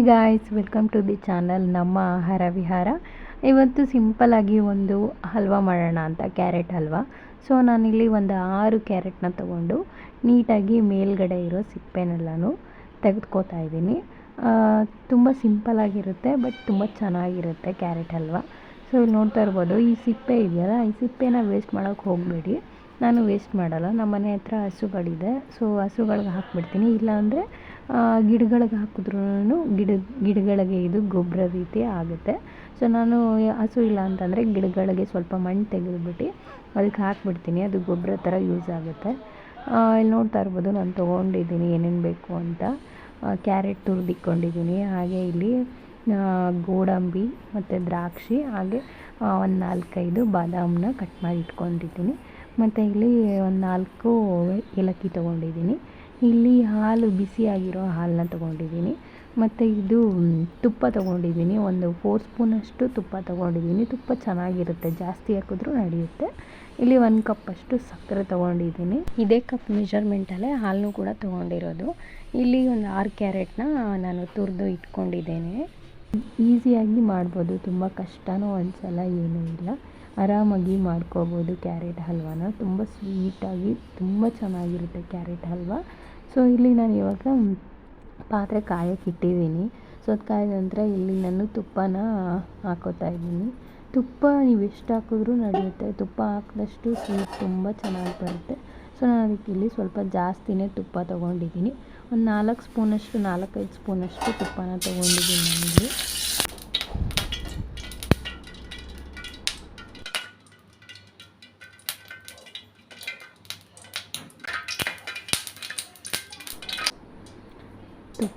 Hi guys welcome to the channel ನಮ್ಮ ಆಹಾರ ವಿಹಾರ ಇವತ್ತು ಸಿಂಪಲ್ಲಾಗಿ ಒಂದು ಹಲ್ವಾ ಮಾಡೋಣ ಅಂತ ಕ್ಯಾರೆಟ್ ಹಲ್ವಾ. ಸೊ ನಾನಿಲ್ಲಿ ಒಂದು ಆರು ಕ್ಯಾರೆಟ್ನ ತಗೊಂಡು ನೀಟಾಗಿ ಮೇಲ್ಗಡೆ ಇರೋ ಸಿಪ್ಪೆನೆಲ್ಲನೂ ತೆಗೆದುಕೋತಾ ಇದ್ದೀನಿ. ತುಂಬ ಸಿಂಪಲ್ಲಾಗಿರುತ್ತೆ ಬಟ್ ತುಂಬ ಚೆನ್ನಾಗಿರುತ್ತೆ ಕ್ಯಾರೆಟ್ ಹಲ್ವಾ. ಸೊ ಇಲ್ಲಿ ನೋಡ್ತಾ ಇರ್ಬೋದು, ಈ ಸಿಪ್ಪೆ ಇದೆಯಲ್ಲ, ಈ ಸಿಪ್ಪೆನ ವೇಸ್ಟ್ ಮಾಡೋಕ್ಕೆ ಹೋಗಬೇಡಿ. ನಾನು ವೇಸ್ಟ್ ಮಾಡಲ್ಲ ನಮ್ಮ ಮನೆ ಹತ್ರ ಹಸುಗಳಿದೆ. ಸೊ ಹಸುಗಳಿಗೆ ಹಾಕ್ಬಿಡ್ತೀನಿ. ಇಲ್ಲಾಂದರೆ ಗಿಡಗಳಿಗೆ ಹಾಕಿದ್ರೂ ಗಿಡ, ಗಿಡಗಳಿಗೆ ಇದು ಗೊಬ್ಬರ ರೀತಿ ಆಗುತ್ತೆ. ಸೊ ನಾನು ಹಸು ಇಲ್ಲ ಅಂತಂದರೆ ಗಿಡಗಳಿಗೆ ಸ್ವಲ್ಪ ಮಣ್ಣು ತೆಗೆದುಬಿಟ್ಟು ಅದಕ್ಕೆ ಹಾಕಿಬಿಡ್ತೀನಿ. ಅದು ಗೊಬ್ಬರ ಥರ ಯೂಸ್ ಆಗುತ್ತೆ. ಇಲ್ಲಿ ನೋಡ್ತಾ ಇರ್ಬೋದು ನಾನು ತೊಗೊಂಡಿದ್ದೀನಿ ಏನೇನು ಬೇಕು ಅಂತ. ಕ್ಯಾರೆಟ್ ತುರಿದಿಕ್ಕೊಂಡಿದ್ದೀನಿ. ಹಾಗೆ ಇಲ್ಲಿ ಗೋಡಂಬಿ ಮತ್ತು ದ್ರಾಕ್ಷಿ ಹಾಗೆ ಒಂದು ನಾಲ್ಕೈದು ಬಾದಾಮನ್ನ ಕಟ್ ಮಾಡಿ ಇಟ್ಕೊಂಡಿದ್ದೀನಿ. ಮತ್ತು ಇಲ್ಲಿ ಒಂದು ನಾಲ್ಕು ಏಲಕ್ಕಿ ತೊಗೊಂಡಿದ್ದೀನಿ. ಇಲ್ಲಿ ಹಾಲು ಬಿಸಿಯಾಗಿರೋ ಹಾಲನ್ನ ತೊಗೊಂಡಿದ್ದೀನಿ. ಮತ್ತು ಇದು ತುಪ್ಪ ತೊಗೊಂಡಿದ್ದೀನಿ. ಒಂದು ಫೋರ್ ಸ್ಪೂನಷ್ಟು ತುಪ್ಪ ತೊಗೊಂಡಿದ್ದೀನಿ. ತುಪ್ಪ ಚೆನ್ನಾಗಿರುತ್ತೆ. ಜಾಸ್ತಿ ಹಾಕಿದ್ರೂ ನಡೆಯುತ್ತೆ. ಇಲ್ಲಿ ಒಂದು ಕಪ್ಪಷ್ಟು ಸಕ್ಕರೆ ತೊಗೊಂಡಿದ್ದೀನಿ. ಇದೇ ಕಪ್ ಮೆಜರ್ಮೆಂಟಲ್ಲೇ ಹಾಲನ್ನು ಕೂಡ ತೊಗೊಂಡಿರೋದು. ಇಲ್ಲಿ ಒಂದು ಆರು ಕ್ಯಾರೆಟ್ನ ನಾನು ತುರಿದು ಇಟ್ಕೊಂಡಿದ್ದೇನೆ. ಈಸಿಯಾಗಿ ಮಾಡ್ಬೋದು. ತುಂಬ ಕಷ್ಟನೂ ಅನಿಸಲ್ಲ ಏನೂ ಇಲ್ಲ. ಆರಾಮಾಗಿ ಮಾಡ್ಕೋಬೋದು ಕ್ಯಾರೆಟ್ ಹಲ್ವಾನ. ತುಂಬ ಸ್ವೀಟಾಗಿ ತುಂಬ ಚೆನ್ನಾಗಿರುತ್ತೆ ಕ್ಯಾರೆಟ್ ಹಲ್ವಾ. ಸೊ ಇಲ್ಲಿ ನಾನು ಇವಾಗ ಪಾತ್ರೆ ಕಾಯಕ್ಕೆ ಇಟ್ಟಿದ್ದೀನಿ. ಸೊ ಅದು ಕಾಯ್ದ ನಂತರ ಇಲ್ಲಿ ನಾನು ತುಪ್ಪನ ಹಾಕೋತಾ ಇದ್ದೀನಿ. ತುಪ್ಪ ನೀವು ಎಷ್ಟು ಹಾಕಿದ್ರೂ ನಡೆಯುತ್ತೆ. ತುಪ್ಪ ಹಾಕಿದಷ್ಟು ಸ್ವೀಟ್ ತುಂಬ ಚೆನ್ನಾಗಿ ಬರುತ್ತೆ. ಸೊ ನಾನು ಅದಕ್ಕೆ ಇಲ್ಲಿ ಸ್ವಲ್ಪ ಜಾಸ್ತಿನೇ ತುಪ್ಪ ತೊಗೊಂಡಿದ್ದೀನಿ. ಒಂದು ನಾಲ್ಕು ಸ್ಪೂನಷ್ಟು, ನಾಲ್ಕೈದು ಸ್ಪೂನಷ್ಟು ತುಪ್ಪನ ತೊಗೊಂಡಿದ್ದೀನಿ ನನಗೆ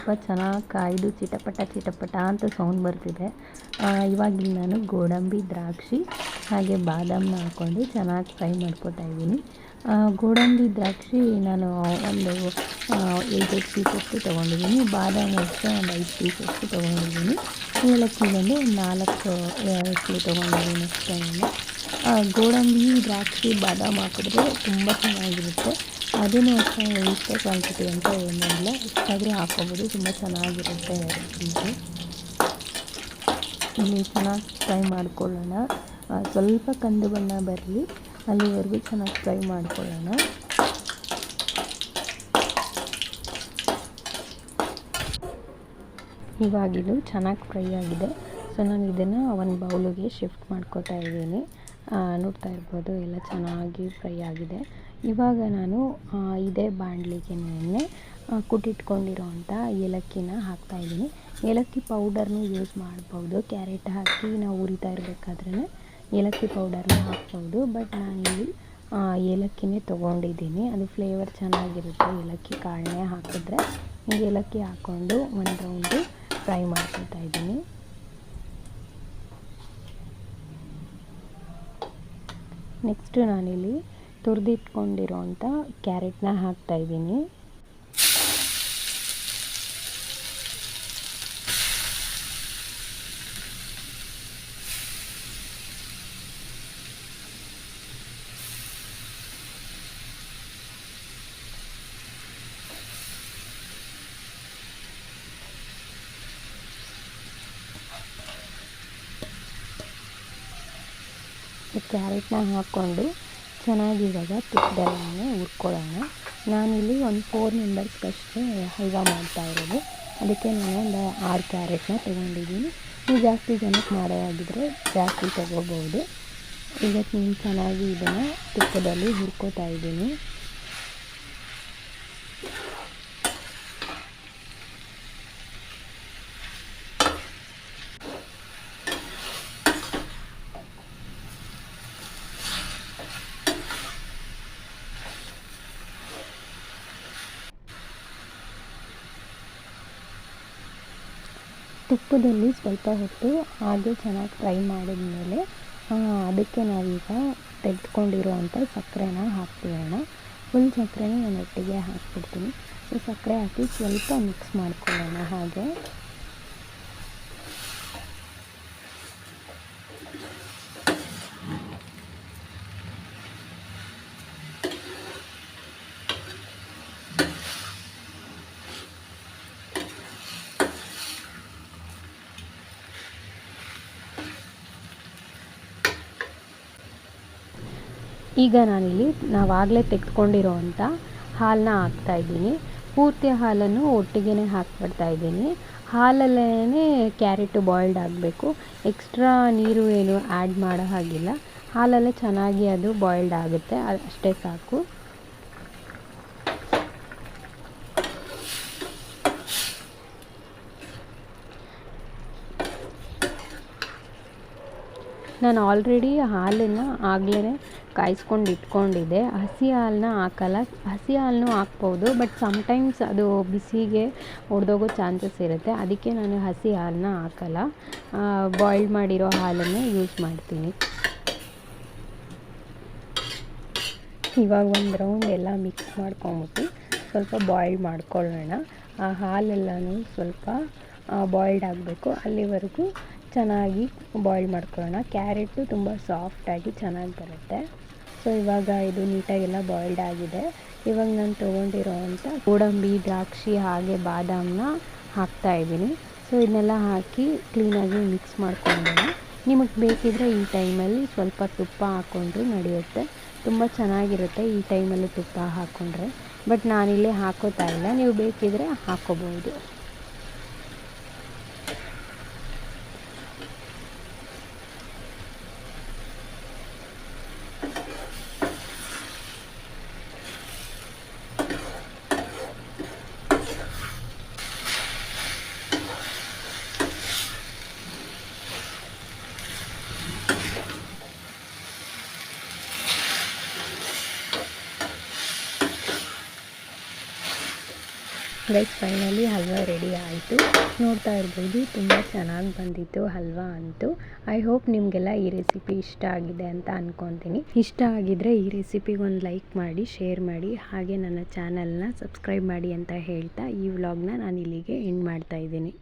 ತುಪ್ಪ ಚೆನ್ನಾಗಿ ಕಾಯ್ದು ಚಿಟಪಟ ಚಿಟಪಟ ಅಂತ ಸೌಂಡ್ ಬರ್ತಿದೆ. ಇವಾಗಿಲ್ಲಿ ನಾನು ಗೋಡಂಬಿ ದ್ರಾಕ್ಷಿ, ಹಾಗೆ ಬಾದಾಮನ್ನ ಹಾಕ್ಕೊಂಡು ಚೆನ್ನಾಗಿ ಫ್ರೈ ಮಾಡ್ಕೊತಾ ಇದ್ದೀನಿ. ಗೋಡಂಬಿ ದ್ರಾಕ್ಷಿ ನಾನು ಒಂದು ಐದೈದು ಪೀಸಷ್ಟು ತೊಗೊಂಡಿದ್ದೀನಿ. ಬಾದಾಮಿ ಅಷ್ಟೇ ಒಂದು ಐದು ಪೀಸಷ್ಟು ತೊಗೊಂಡಿದ್ದೀನಿ. ಏಲಕ್ಕಿ ಬಂದು ನಾಲ್ಕು ಅಷ್ಟು ತೊಗೊಂಡಿದ್ದೀನಿ ಅಷ್ಟೇ ಗೋಡಂಬಿ ದ್ರಾಕ್ಷಿ, ಬಾದಾಮಿ ಹಾಕಿದ್ರೆ ತುಂಬ ಚೆನ್ನಾಗಿರುತ್ತೆ. ಅದನ್ನು ಇಷ್ಟೇ ಕ್ವಾಂಟಿಟಿ ಅಂತ ಏನಿಲ್ಲ ಇಷ್ಟಾದರೂ ಹಾಕ್ಕೊಬೋದು ತುಂಬ ಚೆನ್ನಾಗಿರುತ್ತೆ ಇದು ಇಲ್ಲಿ ಚೆನ್ನಾಗಿ ಫ್ರೈ ಮಾಡ್ಕೊಳ್ಳೋಣ. ಸ್ವಲ್ಪ ಕಂದು ಬಣ್ಣ ಬರಲಿ, ಅಲ್ಲಿವರೆಗೂ ಚೆನ್ನಾಗಿ ಫ್ರೈ ಮಾಡ್ಕೊಳ್ಳೋಣ. ಇವಾಗಿದು ಚೆನ್ನಾಗಿ ಫ್ರೈ ಆಗಿದೆ. ಸೊ, ನಾನು ಇದನ್ನು ಒಂದು ಬೌಲಿಗೆ ಶಿಫ್ಟ್ ಮಾಡ್ಕೋತಾ ಇದ್ದೀನಿ. ನೋಡ್ತಾ ಇರ್ಬೋದು, ಎಲ್ಲ ಚೆನ್ನಾಗಿ ಫ್ರೈ ಆಗಿದೆ. ಇವಾಗ ನಾನು ಇದೇ ಬಾಣಲಿಗೆ ಕುಟ್ಟಿಟ್ಕೊಂಡಿರೋ ಕುಟ್ಟಿಟ್ಕೊಂಡಿರೋವಂಥ ಏಲಕ್ಕಿನ ಹಾಕ್ತಾಯಿದ್ದೀನಿ ಏಲಕ್ಕಿ ಪೌಡರ್ನು ಯೂಸ್ ಮಾಡ್ಬೋದು. ಕ್ಯಾರೆಟ್ ಹಾಕಿ ನಾವು ಹುರಿತಾ ಇರಬೇಕಾದ್ರೆ ಏಲಕ್ಕಿ ಪೌಡರ್ನ ಹಾಕ್ಬೋದು. ಬಟ್ ನಾನಿಲ್ಲಿ ಏಲಕ್ಕಿನೇ ತೊಗೊಂಡಿದ್ದೀನಿ. ಅದು ಫ್ಲೇವರ್ ಚೆನ್ನಾಗಿರುತ್ತೆ. ಏಲಕ್ಕಿ ಕಾಳನ್ನೇ ಹಾಕಿದ್ರೆ ಏಲಕ್ಕಿ ಹಾಕ್ಕೊಂಡು ಒಂದು ರೌಂಡು ಫ್ರೈ ಮಾಡ್ಕೊತಾ ಇದ್ದೀನಿ. ನೆಕ್ಸ್ಟು ನಾನಿಲ್ಲಿ ತುರಿದಿಟ್ಕೊಂಡಿರೋಂಥ ಕ್ಯಾರೆಟ್ನ ಹಾಕ್ತಾಯಿದ್ದೀನಿ ಕ್ಯಾರೆಟ್ನ ಹಾಕ್ಕೊಂಡು ಚೆನ್ನಾಗಿ ಇವಾಗ ತುಪ್ಪದಲ್ಲೇ ಹುರ್ಕೊಳ್ಳೋಣ. ನಾನಿಲ್ಲಿ ಒಂದು ಫೋರ್ ಮೆಂಬರ್ಸ್ಗಷ್ಟೇ ಹಲ್ವಾ ಮಾಡ್ತಾ ಇರೋದು. ಅದಕ್ಕೆ ನಾನು ಒಂದು ಆರು ಕ್ಯಾರೆಟ್ನ ತೊಗೊಂಡಿದ್ದೀನಿ. ನೀವು ಜಾಸ್ತಿ ಜನಕ್ಕೆ ಮಾಡೋದಾಗಿದ್ದರೆ ಜಾಸ್ತಿ ತೊಗೋಬೋದು. ಈಗ ಚೆನ್ನಾಗಿ ಇದನ್ನು ತುಪ್ಪದಲ್ಲಿ ಹುರ್ಕೊತಾ ಇದ್ದೀನಿ. ತುಪ್ಪದಲ್ಲಿ ಸ್ವಲ್ಪ ಹೊತ್ತು ಹಾಗೆ ಚೆನ್ನಾಗಿ ಫ್ರೈ ಮಾಡಿದ್ಮೇಲೆ ಅದಕ್ಕೆ ನಾವೀಗ ತೆಗೆದುಕೊಂಡಿರುವಂಥ ಸಕ್ಕರೆನ ಹಾಕ್ತಿರೋಣ ಫುಲ್ ಸಕ್ಕರೆನ ನಾನು ಒಟ್ಟಿಗೆ ಹಾಕ್ಬಿಡ್ತೀನಿ. ಸೊ ಸಕ್ಕರೆ ಹಾಕಿ ಸ್ವಲ್ಪ ಮಿಕ್ಸ್ ಮಾಡ್ಕೊಳ್ಳೋಣ ಹಾಗೆ. ಈಗ ನಾನಿಲ್ಲಿ ನಾವಾಗಲೇ ತೆಗೆದುಕೊಂಡಿರೋವಂಥ ಹಾಲನ್ನ ಹಾಕ್ತಾಯಿದ್ದೀನಿ ಪೂರ್ತಿ ಹಾಲನ್ನು ಒಟ್ಟಿಗೆ ಹಾಕ್ಬಿಡ್ತಾ ಇದ್ದೀನಿ. ಹಾಲಲ್ಲೇ ಕ್ಯಾರೆಟು ಬಾಯ್ಲ್ಡ್ ಆಗಬೇಕು. ಎಕ್ಸ್ಟ್ರಾ ನೀರು ಏನು ಆ್ಯಡ್ ಮಾಡೋ ಹಾಗಿಲ್ಲ. ಹಾಲಲ್ಲೇ ಚೆನ್ನಾಗಿ ಅದು ಬಾಯ್ಲ್ಡ್ ಆಗುತ್ತೆ. ಅಷ್ಟೇ ಸಾಕು. ನಾನು ಆಲ್ರೆಡಿ ಹಾಲನ್ನು ಆಗಲೇ ಕಾಯಿಸ್ಕೊಂಡು ಇಟ್ಕೊಂಡಿದ್ದೆ. ಹಸಿ ಹಾಲನ್ನ ಹಾಕಲ್ಲ. ಹಸಿ ಹಾಲನ್ನು ಹಾಕ್ಬೋದು ಬಟ್ ಸಮಟೈಮ್ಸ್ ಅದು ಬಿಸಿಗೆ ಒಡೆದೋಗೋ ಚಾನ್ಸಸ್ ಇರುತ್ತೆ. ಅದಕ್ಕೆ ನಾನು ಹಸಿ ಹಾಲನ್ನ ಹಾಕಲ್ಲ. ಬಾಯ್ಲ್ಡ್ ಮಾಡಿರೋ ಹಾಲನ್ನು ಯೂಸ್ ಮಾಡ್ತೀನಿ. ಇವಾಗ ಒಂದು ರೌಂಡ್ ಎಲ್ಲ ಮಿಕ್ಸ್ ಮಾಡ್ಕೊಂಬಿಟ್ಟು ಸ್ವಲ್ಪ ಬಾಯ್ಲ್ ಮಾಡ್ಕೊಳ್ಳೋಣ. ಆ ಹಾಲೆಲ್ಲನೂ ಸ್ವಲ್ಪ ಬಾಯ್ಲ್ಡ್ ಆಗಬೇಕು. ಅಲ್ಲಿವರೆಗೂ ಚೆನ್ನಾಗಿ ಬಾಯ್ಲ್ ಮಾಡ್ಕೊಳ್ಳೋಣ. ಕ್ಯಾರೆಟು ತುಂಬ ಸಾಫ್ಟಾಗಿ ಚೆನ್ನಾಗಿ ಬರುತ್ತೆ. ಸೊ ಇವಾಗ ಇದು ನೀಟಾಗೆಲ್ಲ ಬಾಯ್ಲ್ಡ್ ಆಗಿದೆ. ಇವಾಗ ನಾನು ತೊಗೊಂಡಿರೋ ಅಂಥ ಗೋಡಂಬಿ, ದ್ರಾಕ್ಷಿ ಹಾಗೆ ಬಾದಾಮನ್ನ ಹಾಕ್ತಾಯಿದ್ದೀನಿ ಸೊ ಇದನ್ನೆಲ್ಲ ಹಾಕಿ ಕ್ಲೀನಾಗಿ ಮಿಕ್ಸ್ ಮಾಡ್ಕೊಂಡೋಣ. ನಿಮಗೆ ಬೇಕಿದ್ರೆ ಈ ಟೈಮಲ್ಲಿ ಸ್ವಲ್ಪ ತುಪ್ಪ ಹಾಕ್ಕೊಂಡ್ರೂ ನಡೆಯುತ್ತೆ. ತುಂಬ ಚೆನ್ನಾಗಿರುತ್ತೆ ಈ ಟೈಮಲ್ಲಿ ತುಪ್ಪ ಹಾಕ್ಕೊಂಡ್ರೆ ಬಟ್ ನಾನಿಲ್ಲಿ ಹಾಕೋತಾ ಇಲ್ಲ. ನೀವು ಬೇಕಿದ್ರೆ ಹಾಕ್ಕೋಬೋದು ಗೈಸ್ ಫೈನಲಿ ಹಲ್ವಾ ರೆಡಿ ಆಯಿತು. ನೋಡ್ತಾ ಇರ್ಬೋದು, ತುಂಬ ಚೆನ್ನಾಗಿ ಬಂದಿತ್ತು ಹಲ್ವಾ ಅಂತೂ. ಐ ಹೋಪ್ ನಿಮಗೆಲ್ಲ ಈ ರೆಸಿಪಿ ಇಷ್ಟ ಆಗಿದೆ ಅಂತ ಅಂದ್ಕೊತೀನಿ ಇಷ್ಟ ಆಗಿದ್ರೆ ಈ ರೆಸಿಪಿಗೆ ಒಂದು ಲೈಕ್ ಮಾಡಿ ಶೇರ್ ಮಾಡಿ, ಹಾಗೆ ನನ್ನ ಚಾನಲ್ನ ಸಬ್ಸ್ಕ್ರೈಬ್ ಮಾಡಿ ಅಂತ ಹೇಳ್ತಾ ಈ ವ್ಲಾಗ್ನ ನಾನು ಇಲ್ಲಿಗೆ ಎಂಡ್ ಮಾಡ್ತಾ ಇದ್ದೀನಿ.